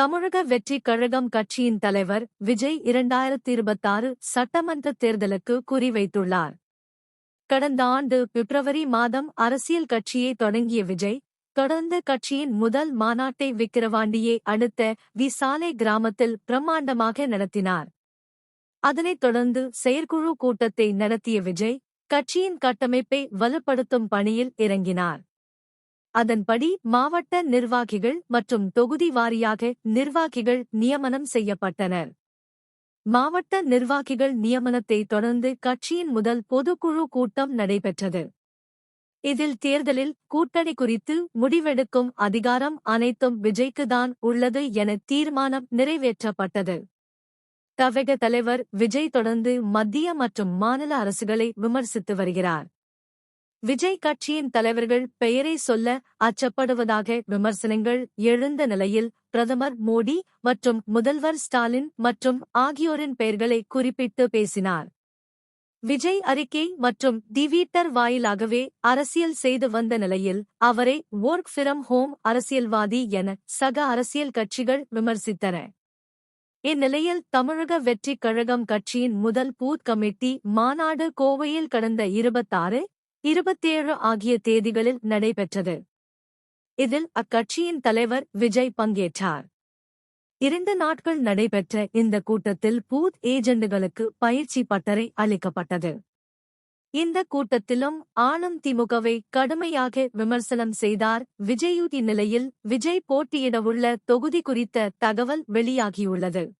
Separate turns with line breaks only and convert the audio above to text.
தமிழக வெற்றி கழகம் கட்சியின் தலைவர் விஜய் இரண்டாயிரத்தி இருபத்தாறு சட்டமன்ற தேர்தலுக்கு குறிவைத்துள்ளார். கடந்த ஆண்டு பிப்ரவரி மாதம் அரசியல் கட்சியை தொடங்கிய விஜய் தொடர்ந்து கட்சியின் முதல் மாநாட்டை விக்கிரவாண்டியை அடுத்த விசாலை கிராமத்தில் பிரம்மாண்டமாக நடத்தினார். அதனைத் தொடர்ந்து செயற்குழு கூட்டத்தை நடத்திய விஜய் கட்சியின் கட்டமைப்பை வலுப்படுத்தும் பணியில் இறங்கினார். அதன்படி மாவட்ட நிர்வாகிகள் மற்றும் தொகுதி வாரியாக நிர்வாகிகள் நியமனம் செய்யப்பட்டனர். மாவட்ட நிர்வாகிகள் நியமனத்தை தொடர்ந்து கட்சியின் முதல் பொதுக்குழு கூட்டம் நடைபெற்றது. இதில் தேர்தலில் கூட்டணி குறித்து முடிவெடுக்கும் அதிகாரம் அனைத்தும் விஜய்க்குதான் உள்ளது என தீர்மானம் நிறைவேற்றப்பட்டது. தவக தலைவர் விஜய் தொடர்ந்து மத்திய மற்றும் மாநில அரசுகளை விமர்சித்து வருகிறார். விஜய் கட்சியின் தலைவர்கள் பெயரை சொல்ல அச்சப்படுவதாக விமர்சனங்கள் எழுந்த நிலையில் பிரதமர் மோடி மற்றும் முதல்வர் ஸ்டாலின் மற்றும் ஆகியோரின் பெயர்களை குறிப்பிட்டு பேசினார். விஜய் அறிக்கை மற்றும் டிவிட்டர் வாயிலாகவே அரசியல் செய்து வந்த நிலையில் அவரை ஒர்க் ஃபிரம் ஹோம் அரசியல்வாதி என சக அரசியல் கட்சிகள் விமர்சித்தன. இந்நிலையில் தமிழக வெற்றிக் கழகம் கட்சியின் முதல் பூத் கமிட்டி மாநாடு கோவையில் கடந்த இருபத்தாறு இருபத்தேழு ஆகிய தேதிகளில் நடைபெற்றது. இதில் அக்கட்சியின் தலைவர் விஜய் பங்கேற்றார். இரண்டு நாட்கள் நடைபெற்ற இந்த கூட்டத்தில் பூத் ஏஜெண்டுகளுக்கு பயிற்சி பட்டறை அளிக்கப்பட்டது. இந்த கூட்டத்திலும் ஆளும் திமுகவை கடுமையாக விமர்சனம் செய்தார் விஜயுதி நிலையில் விஜய் போட்டியிடவுள்ள தொகுதி குறித்த தகவல் வெளியாகியுள்ளது.